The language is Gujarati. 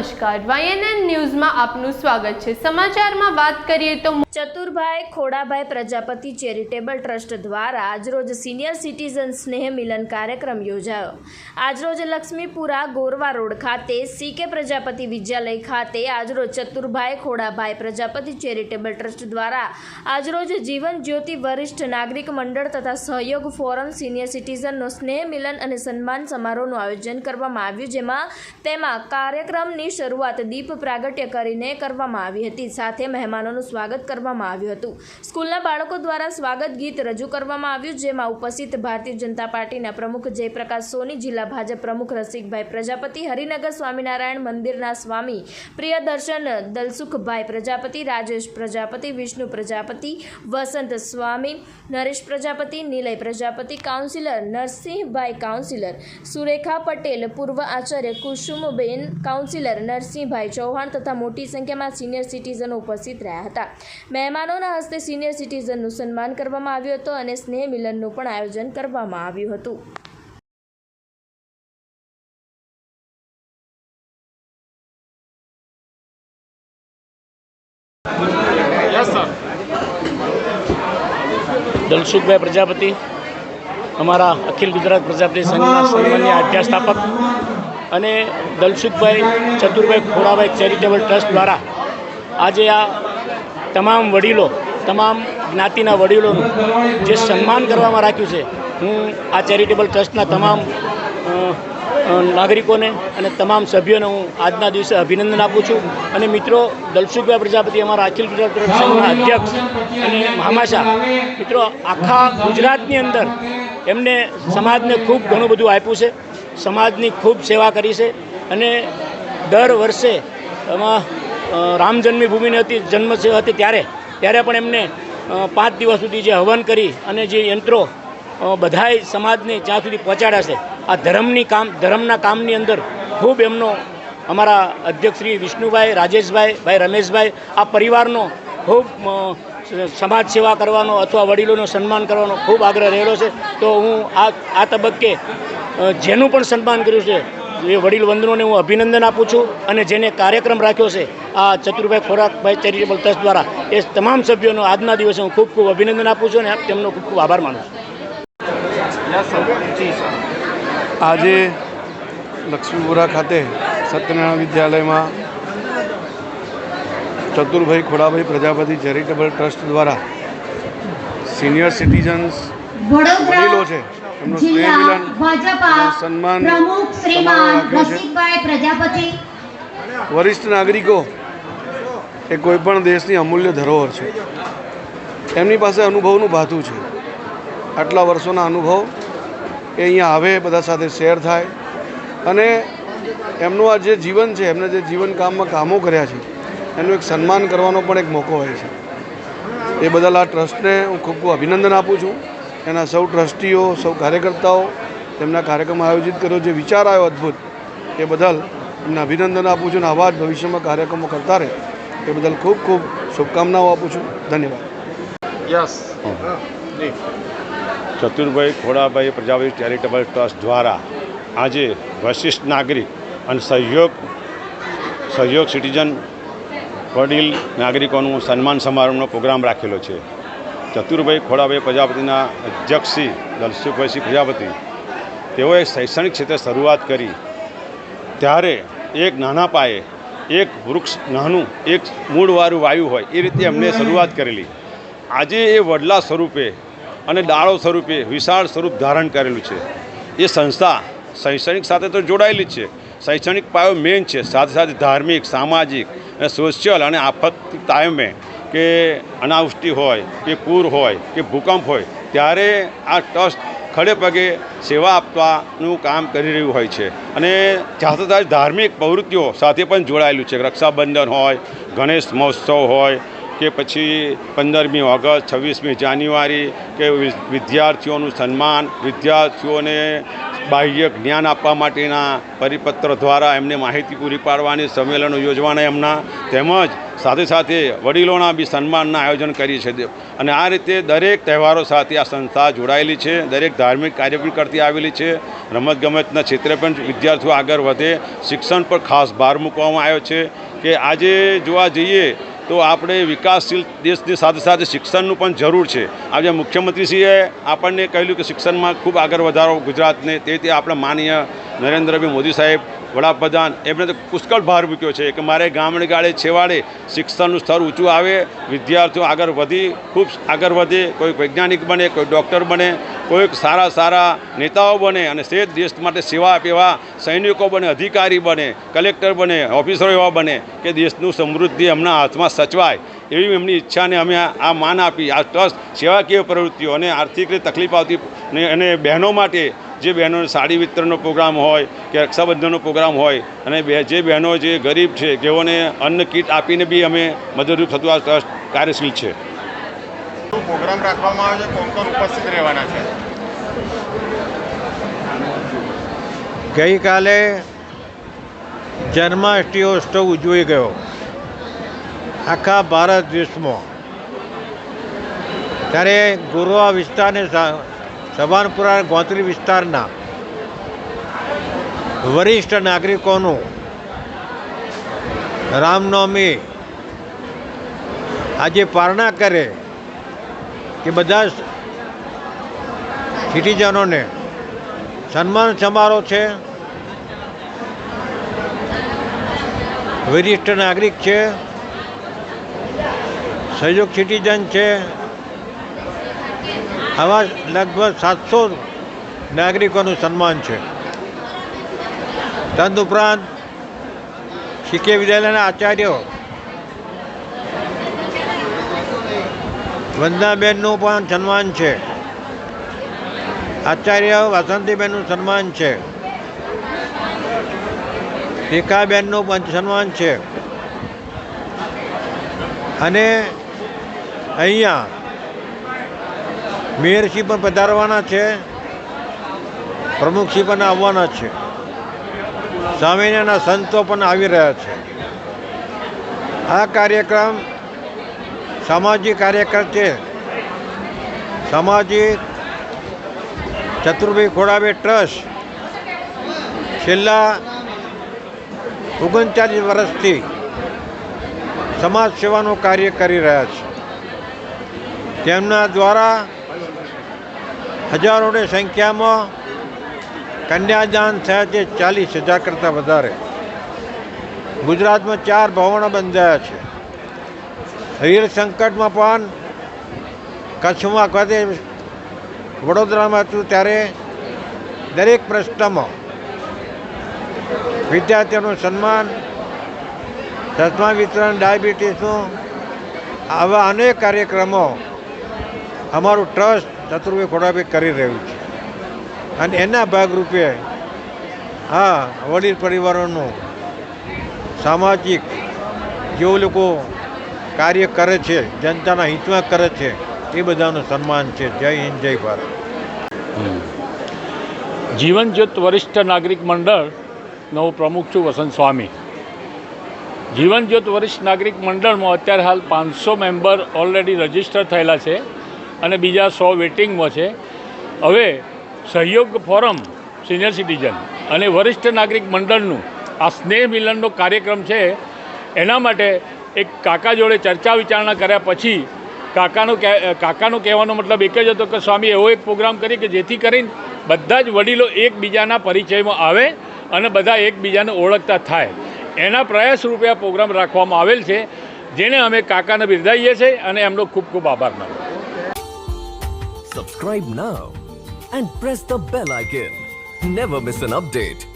નમસ્કાર. વાયએનએન ન્યૂઝમાં આપનું સ્વાગત છે. સમાચારમાં વાત કરીએ તો ચતુરભાઈ ખોડાભાઈ પ્રજાપતિ ચેરિટેબલ ટ્રસ્ટ દ્વારા આજરોજ સિનિયર સિટીઝન સ્નેહ મિલન કાર્યક્રમ યોજાયો. આજરોજ લક્ષ્મીપુરા ગોરવા રોડ ખાતે સીકે પ્રજાપતિ વિદ્યાલય ખાતે આજરોજ ચતુરભાઈ ખોડાભાઈ પ્રજાપતિ ચેરિટેબલ ટ્રસ્ટ દ્વારા આજરોજ જીવન જ્યોતિ વરિષ્ઠ નાગરિક મંડળ તથા સહયોગ ફોરમ સિનિયર સિટીઝનનો સ્નેહ મિલન અને સન્માન સમારોહનું આયોજન કરવામાં આવ્યું, જેમાં તેમાં કાર્યક્રમની શરૂઆત દીપ પ્રાગટ્ય કરીને કરવામાં આવી હતી. સાથે મહેમાનોનું સ્વાગત કરવામાં આવ્યું હતું. સ્કૂલના બાળકો દ્વારા સ્વાગત ગીત રજૂ કરવામાં આવ્યું, જેમાં ઉપસ્થિત ભારતીય જનતા પાર્ટીના પ્રમુખ જયપ્રકાશ સોની, જિલ્લા ભાજપ પ્રમુખ રસિકભાઈ પ્રજાપતિ, હરિનગર સ્વામિનારાયણ મંદિરના સ્વામી પ્રિયદર્શન દલસુખભાઈ પ્રજાપતિ, રાજેશ પ્રજાપતિ, વિષ્ણુ પ્રજાપતિ, વસંત સ્વામી, નરેશ પ્રજાપતિ, નિલય પ્રજાપતિ, કાઉન્સિલર નરસિંહભાઈ કાઉન્સિલર, સુરેખા પટેલ, પૂર્વ આચાર્ય કુસુમબેન કાઉન્સિલર નરસિંહભાઈ ચૌહાણ તથા મોટી સંખ્યામાં સિનિયર સિટીઝનો ઉપસ્થિત રહ્યા હતા. મહેમાનોના હસ્તે સિનિયર સિટીઝનનું સન્માન કરવામાં આવ્યું હતું અને સ્નેહ મિલનનું પણ આયોજન કરવામાં આવ્યું હતું. દલસુખભાઈ પ્રજાપતિ, અમારા અખિલ ગુજરાત પ્રજાપતિ સંઘના સન્માન્ય અધ્યાસ્થાપક અને દલસુખભાઈ ચતુરભાઈ ખોડાભાઈ ચેરિટેબલ ટ્રસ્ટ દ્વારા આજે આ તમામ વડીલો, તમામ જ્ઞાતિના વડીલોનું જે સન્માન કરવામાં રાખ્યું છે, હું આ ચેરિટેબલ ટ્રસ્ટના તમામ નાગરિકોને અને તમામ સભ્યોને હું આજના દિવસે અભિનંદન આપું છું. અને મિત્રો, દલસુખભાઈ પ્રજાપતિ અમારા અખિલ ગુજરાત સંઘના અધ્યક્ષ અને મામાશા મિત્રો, આખા ગુજરાતની અંદર એમને સમાજને ખૂબ ઘણું બધું આપ્યું છે. સમાજની ખૂબ સેવા કરી છે અને દર વર્ષે એમાં રામ જન્મભૂમિની હતી, જન્મ હતી ત્યારે ત્યારે પણ એમને પાંચ દિવસ સુધી જે હવન કરી અને જે યંત્રો બધાય સમાજને જ્યાં સુધી પહોંચાડ્યા છે, આ ધર્મની કામ, ધર્મના કામની અંદર ખૂબ એમનો અમારા અધ્યક્ષ શ્રી વિષ્ણુભાઈ, રાજેશભાઈ, ભાઈ રમેશભાઈ, આ પરિવારનો ખૂબ સમાજ સેવા કરવાનો અથવા વડીલોનું સન્માન કરવાનો ખૂબ આગ્રહ રહેલો છે. તો હું આ આ તબક્કે જેનું પણ સન્માન કર્યું છે એ વડીલ વંદનોને હું અભિનંદન આપું છું અને જેને કાર્યક્રમ રાખ્યો છે આ ચતુરભાઈ ખોરાકભાઈ ચેરિટેબલ ટ્રસ્ટ દ્વારા એ તમામ સભ્યોનો આજના દિવસે હું ખૂબ ખૂબ અભિનંદન આપું છું અને તેમનો ખૂબ ખૂબ આભાર માનું છું. આજે લક્ષ્મીપુરા ખાતે સત્યનારાયણ વિદ્યાલયમાં ચતુરભાઈ ખોડાભાઈ પ્રજાપતિ ચેરિટેબલ ટ્રસ્ટ દ્વારા સિનિયર સિટીઝન્સ વડીલો છે જિલ્લા ભાજપા સન્માન પ્રમુખ શ્રીમાન. રસિકભાઈ પ્રજાપતિ. વરિષ્ઠ નાગરિકો એ કોઈપણ દેશની અમૂલ્ય ધરોહર છે. એમની પાસે અનુભવનું ભાથું છે. આટલા વર્ષોના અનુભવ એ અહીંયા આવે બધા સાથે શેર થાય. અને એમનું આ જે જીવન છે એમને જે જીવન કામમાં કામો કર્યા છે એનું એક સન્માન કરવાનો પણ એક મોકો હોય છે. એ બદલ આ ટ્રસ્ટને હું ખૂબ ખૂબ અભિનંદન આપું છું. એના સૌ ટ્રસ્ટીઓ સૌ કાર્યકર્તાઓ તેમના કાર્યક્રમ આયોજિત કર્યો. જે વિચાર આવ્યો અદ્ભુત એ બદલ એમને અભિનંદન આપું છું અને આવા જ ભવિષ્યમાં કાર્યક્રમો કરતા રહે એ બદલ ખૂબ ખૂબ શુભકામનાઓ આપું છું. ધન્યવાદ. Yes. Chaturbhai Khodabhai Prajapati charitable trust દ્વારા આજે વશિષ્ઠ નાગરિક અને સહયોગ સહયોગ સિટીઝન વડીલ નાગરિકોનું સન્માન સમારંભનો પ્રોગ્રામ રાખેલો છે. ચતુરભાઈ ખોડાભાઈ પ્રજાપતિના અધ્યક્ષ શ્રી દલસુખભાઈસિંહ પ્રજાપતિ, તેઓએ શૈક્ષણિક ક્ષેત્રે શરૂઆત કરી. ત્યારે એક નાના પાયે, એક વૃક્ષ નાનું, એક મૂળવાળું વાયુ હોય, એ રીતે એમને શરૂઆત કરેલી. આજે એ વડલા સ્વરૂપે અને ડાળો સ્વરૂપે વિશાળ સ્વરૂપ ધારણ કરેલું છે. એ સંસ્થા શૈક્ષણિક સાથે તો જોડાયેલી જ છે. શૈક્ષણિક પાયો મેન છે. સાથે સાથે ધાર્મિક, સામાજિક અને સોશિયલ અને આફત કાયમે કે અનાવૃષ્ટિ હોય, કે પૂર હોય, કે ભૂકંપ હોય, ત્યારે આ ટ્રસ્ટ ખડે પગે સેવા આપવાનું કામ કરી રહ્યું હોય છે. અને સાથે સાથે ધાર્મિક પ્રવૃત્તિઓ સાથે પણ જોડાયેલું છે. રક્ષાબંધન હોય, ગણેશ મહોત્સવ હોય, કે પછી પંદરમી ઓગસ્ટ, છવ્વીસમી જાન્યુઆરી, કે વિદ્યાર્થીઓનું સન્માન, વિદ્યાર્થીઓને બાહ્ય જ્ઞાન આપવા માટેના પરિપત્ર દ્વારા એમને માહિતી પૂરી પાડવાની, સંમેલનો યોજવાના એમના, તેમજ સાથે સાથે વડીલોના બી સન્માનના આયોજન કરી છે. અને આ રીતે દરેક તહેવારો સાથે આ સંસ્થા જોડાયેલી છે, દરેક ધાર્મિક કાર્ય પણ કરતી આવેલી છે. રમતગમતના ક્ષેત્રે પણ વિદ્યાર્થીઓ આગળ વધે. શિક્ષણ પર ખાસ ભાર મૂકવામાં આવ્યો છે કે આજે જોવા જઈએ તો આપણે વિકાસશીલ દેશની સાથે સાથે શિક્ષણનું પણ જરૂર છે. આજે મુખ્યમંત્રીશ્રીએ આપણને કહ્યું કે શિક્ષણમાં ખૂબ આગળ વધારો ગુજરાતને. તે રીતે આપણા માનીય નરેન્દ્રભાઈ મોદી સાહેબ, વડાપ્રધાન, એમણે તો પુષ્કળ ભાર મૂક્યો છે કે મારે ગામડે ગાળે છેવાડે શિક્ષણનું સ્તર ઊંચું આવે, વિદ્યાર્થીઓ આગળ વધી, ખૂબ આગળ વધે, કોઈ વૈજ્ઞાનિક બને, કોઈ ડૉક્ટર બને, કોઈક સારા સારા નેતાઓ બને અને તે દેશ માટે સેવા આપે એવા સૈનિકો બને, અધિકારી બને, કલેક્ટર બને, ઓફિસરો એવા બને કે દેશનું સમૃદ્ધિ એમના હાથમાં સચવાય. એવી એમની ઈચ્છાને અમે આ માન આપી. આ ટ્રસ્ટ સેવાકીય પ્રવૃત્તિઓ અને આર્થિક રીતે તકલીફ આવતી અને બહેનો માટે જે બહેનોને સાડી વિતરણનો પ્રોગ્રામ હોય કે રક્ષાબંધનનો પ્રોગ્રામ હોય અને બે જે બહેનો જે ગરીબ છે જેઓને અન્ન કીટ આપીને બી અમે મદદરૂપ થતું આ ટ્રસ્ટ કાર્યશીલ છે. પ્રોગ્રામ રાખવામાં આવે છે. કોણ કોણ ઉપસ્થિત રહેવાના છે? ગઈકાલે જન્માષ્ટમી ઉત્સવ ઉજવાઈ ગયો. આખા ભારત દેશમાં. ત્યારે ગુરવા વિસ્તારને સભાનપુરા ગોત્રી વિસ્તારના વરિષ્ઠ નાગરિકોનું રામનવમી આજે પારણા કરે કે બધા સિટીઝનોને સન્માન સમારોહ છે. વરિષ્ઠ નાગરિક છે. સહયોગ સિટીઝન છે. આવા લગભગ સાતસો નાગરિકોનું સન્માન છે. તદુપરાંત શીખે વિદ્યાલયના આચાર્યો વંદનાબેનનું પણ સન્માન છે. આચાર્ય વાસંતીબેનનું સન્માન છે. રેખાબેનનું પણ સન્માન છે. અને અહીંયા મેયરશી પણ પધારવાના છે. પ્રમુખશ્રી પણ આવવાના છે. સ્વામિનારાયણના સંતો પણ આવી રહ્યા છે. આ કાર્યક્રમ સામાજિક કાર્યક્રમ છે. સામાજિક ચતુર્ભાઈ ખોડાભાઈ ટ્રસ્ટ. છેલ્લા ઓગણચાલીસ વર્ષથી સમાજ સેવાનું કાર્ય કરી રહ્યા છે. તેમના દ્વારા હજારોની સંખ્યામાં કન્યાદાન થયા છે, ચાલીસ હજાર કરતાં વધારે. ગુજરાતમાં ચાર ભવનો બંધાયા છે. હીર સંકટમાં પણ કચ્છમાં ખાતે વડોદરામાં હતું ત્યારે દરેક પ્રશ્નમાં વિદ્યાર્થીઓનું સન્માન ચશ્મા વિતરણ, ડાયાબિટીસનું, આવા અનેક કાર્યક્રમો અમારું ટ્રસ્ટ ચતુર્ભાઈ ખોડાભાઈ કરી રહ્યું છે. અને એના ભાગરૂપે હા વડીલ પરિવારોનું સામાજિક, જેઓ લોકો કાર્ય કરે છે, જનતાના હિતમાં કરે છે એ બધાનું સન્માન છે. જય હિન્દ, જય ભારત. જીવન જ્યોત વરિષ્ઠ નાગરિક મંડળનો હું પ્રમુખ છું વસંત સ્વામી. જીવન જ્યોત વરિષ્ઠ નાગરિક મંડળમાં અત્યારે હાલ પાંચસો મેમ્બર ઓલરેડી રજિસ્ટર થયેલા છે અને બીજા સો વેટિંગમાં છે. હવે સહયોગ ફોરમ સિનિયર સિટીઝન અને વરિષ્ઠ નાગરિક મંડળનું આ સ્નેહ મિલનનો કાર્યક્રમ છે. એના માટે એક કાકા જોડે ચર્ચા વિચારણા કર્યા પછી કાકાનું કાકાનું કહેવાનો મતલબ એક જ હતો કે સ્વામી એવો એક પ્રોગ્રામ કરી કે જેથી કરીને બધા જ વડીલો એકબીજાના પરિચયમાં આવે અને બધા એકબીજાને ઓળખતા થાય. એના પ્રયાસ રૂપે આ પ્રોગ્રામ રાખવામાં આવેલ છે, જેને અમે કાકાને બિરદાવીએ છીએ અને એમનો ખૂબ ખૂબ આભાર માનો subscribe now and press the bell icon never miss an update.